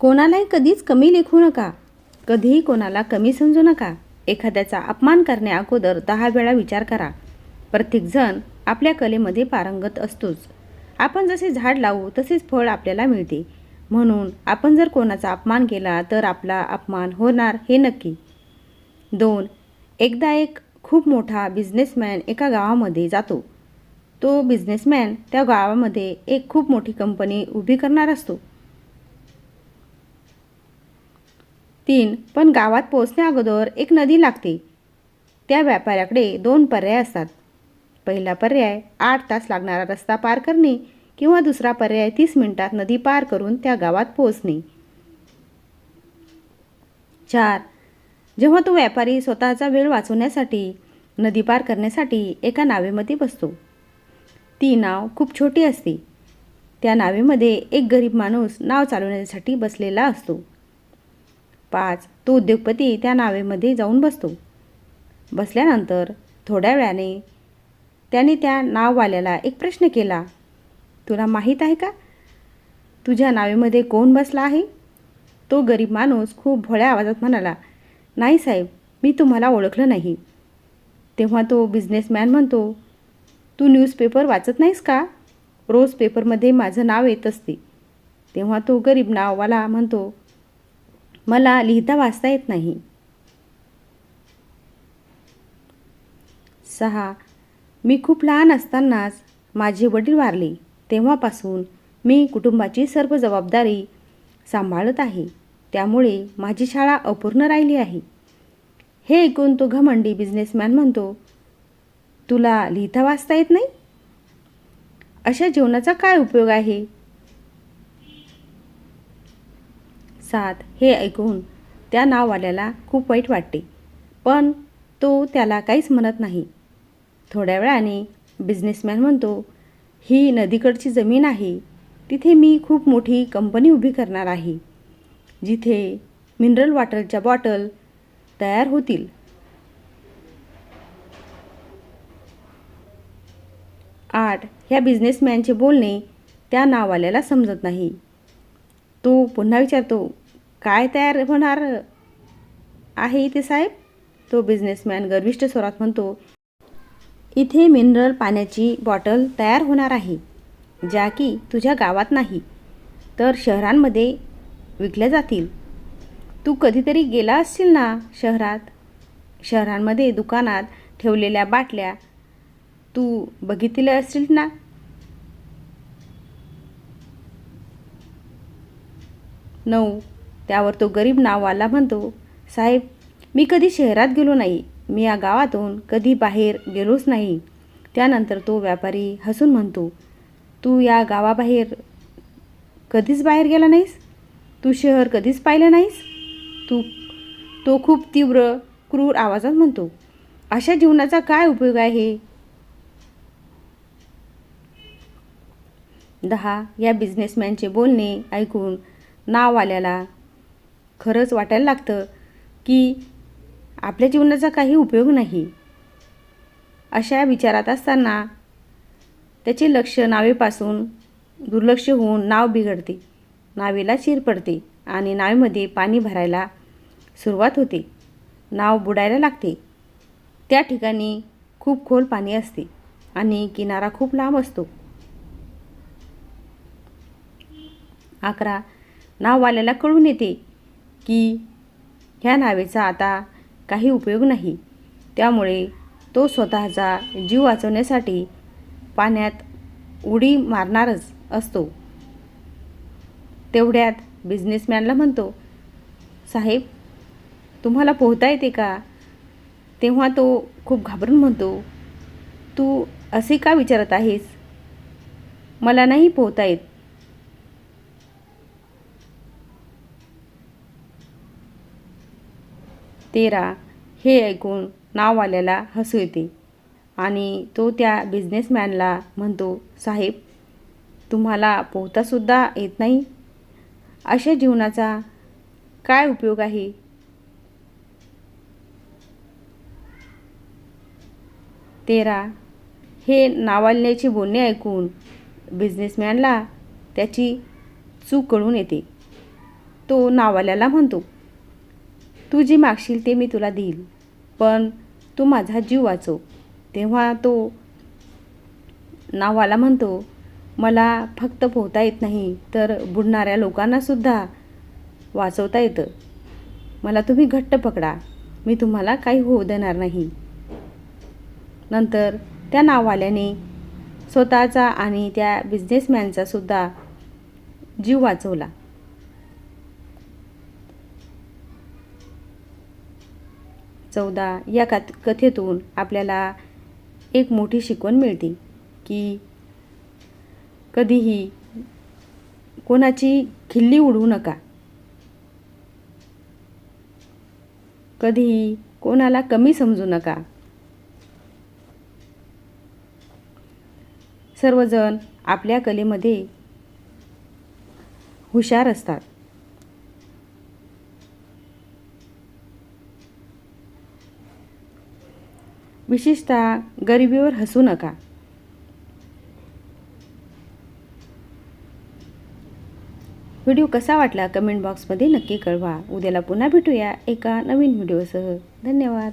कोणालाही कधीच कमी लेखू नका. कधीही कोणाला कमी समजू नका. एखाद्याचा अपमान करण्या अगोदर दहा वेळा विचार करा. प्रत्येकजण आपल्या कलेमध्ये पारंगत असतोच. आपण जसे झाड लावू तसेच फळ आपल्याला मिळते. म्हणून आपण जर कोणाचा अपमान केला तर आपला अपमान होणार हे नक्की. दोन एकदा एक खूप मोठा बिझनेसमॅन एका गावामध्ये जातो. तो बिझनेसमॅन त्या गावामध्ये एक खूप मोठी कंपनी उभी करणार असतो. तीन पण गावात पोचण्या अगोदर एक नदी लागते. त्या व्यापाऱ्याकडे दोन पर्याय असतात. पहिला पर्याय आठ तास लागणारा रस्ता पार करणे किंवा दुसरा पर्याय तीस मिनिटात नदी पार करून त्या गावात पोहोचणे. चार जेव्हा तो व्यापारी स्वतःचा वेळ वाचवण्यासाठी नदी पार करण्यासाठी एका नावेमध्ये बसतो. ती नाव खूप छोटी असते. त्या नावेमध्ये एक गरीब माणूस नाव चालवण्यासाठी बसलेला असतो. पाच तो उद्योगपती त्या नावेमध्ये जाऊन बसतो. बसल्यानंतर थोड्या वेळाने त्याने त्या नाववाल्याला एक प्रश्न केला तुला माहीत आहे का? तुझ्या नावेमध्ये कोण बसला आहे? तो गरीब माणूस खूप भोळ्या आवाजात म्हणाला नाही साहेब मी तुम्हाला ओळखलं नाही. तेव्हा तो बिझनेसमॅन म्हणतो तू न्यूजपेपर वाचत नाहीस का? रोज पेपरमध्ये माझं नाव येत असते. तेव्हा तो गरीब नाववाला म्हणतो मला लिहिता वाचता येत नाही. सहा. मी खूप लहान असतानाच माझे वडील वारले. तेव्हापासून मी कुटुंबाची सर्व जबाबदारी सांभाळत आहे. त्यामुळे माझी शाळा अपूर्ण राहिली आहे. हे ऐकून तो घमंडी बिझनेसमॅन म्हणतो तुला लिहिता वाचता येत नाही? अशा जीवनाचा काय उपयोग आहे? सात हे ऐकून त्या नाववाल्याला खूप वाईट वाटते. पण तो त्याला काहीच म्हणत नाही. थोड्या वेळाने बिझनेसमॅन म्हणतो ही नदीकडची जमीन आहे. तिथे मी खूप मोठी कंपनी उभी करणार आहे. जिथे मिनरल वॉटरच्या बॉटल तयार होतील. आठ ह्या बिझनेसमॅनचे बोलणे त्या नाववाल्याला समजत नाही. तो पुन्हा विचारतो काय तयार होणार आहे इथे साहेब? तो बिझनेसमॅन गर्विष्ट स्वरात म्हणतो इथे मिनरल पाण्याची बॉटल तयार होणार आहे ज्या की तुझ्या गावात नाही तर शहरांमध्ये विकल्या जातील. तू कधीतरी गेला असशील ना शहरात? शहरांमध्ये दुकानात ठेवलेल्या बाटल्या तू बघितल्या असतील ना? नऊ. त्यावर तो गरीब नाववाला म्हणतो साहेब मी कधी शहरात गेलो नाही. मी या गावातून कधी बाहेर गेलोच नाही. त्यानंतर तो व्यापारी हसून म्हणतो तू या गावाबाहेर कधीच बाहेर गेला नाहीस? तू शहर कधीच पाहिलं नाहीस? तू तो खूप तीव्र क्रूर आवाजात म्हणतो अशा जीवनाचा काय उपयोग आहे? दहा. या बिझनेसमॅनचे बोलणे ऐकून नाववाल्याला. खरंच वाटायला लागतं की आपल्या जीवनाचा काही उपयोग नाही. अशा विचारात असताना त्याचे लक्ष नावेपासून दुर्लक्ष होऊन नाव बिघडते. नावेला चीर पडते आणि नावेमध्ये पाणी भरायला सुरुवात होते. नाव बुडायला लागते. त्या ठिकाणी खूप खोल पाणी असते आणि किनारा खूप लांब असतो. अकरा नाववाल्याला कळून येते की ह्या नावेचा आता काही उपयोग नाही. त्यामुळे तो स्वतःचा जीव वाचवण्यासाठी पाण्यात उडी मारणारच असतो. तेवढ्यात बिझनेसमॅनला म्हणतो साहेब तुम्हाला पोहता येते का? तेव्हा तो खूप घाबरून म्हणतो तू असे का विचारत आहेस? मला नाही पोहता येत. तेरा हे ऐकून नाववाल्याला हसू येते. आणि तो त्या बिझनेसमॅनला म्हणतो साहेब तुम्हाला पोहतासुद्धा येत नाही? अशा जीवनाचा काय उपयोग आहे? तेरा हे नावाल्याची बोलणे ऐकून बिझनेसमॅनला त्याची चूक कळून येते. तो नावाल्याला म्हणतो तू जी मागशील ते मी तुला देईल पण तू माझा जीव वाचव तेव्हा तो नावाला म्हणतो मला फक्त पोहता येत नाही तर बुडणाऱ्या लोकांनासुद्धा वाचवता येतं. मला तुम्ही घट्ट पकडा. मी तुम्हाला काही होऊ देणार नाही. नंतर त्या नावाल्याने स्वतःचा आणि त्या बिझनेसमॅनचासुद्धा जीव वाचवला. चौदा या कथ कथेतून आपल्याला एक मोठी शिकवण मिळते की कधीही कोणाची खिल्ली उडवू नका. कधीही कोणाला कमी समजू नका. सर्वजण आपल्या कलेमध्ये हुशार असतात. विशेषतः गरिबीवर हसू नका. व्हिडिओ कसा वाटला कमेंट बॉक्समध्ये नक्की कळवा. उद्याला पुन्हा भेटूया एका नवीन व्हिडिओसह. धन्यवाद.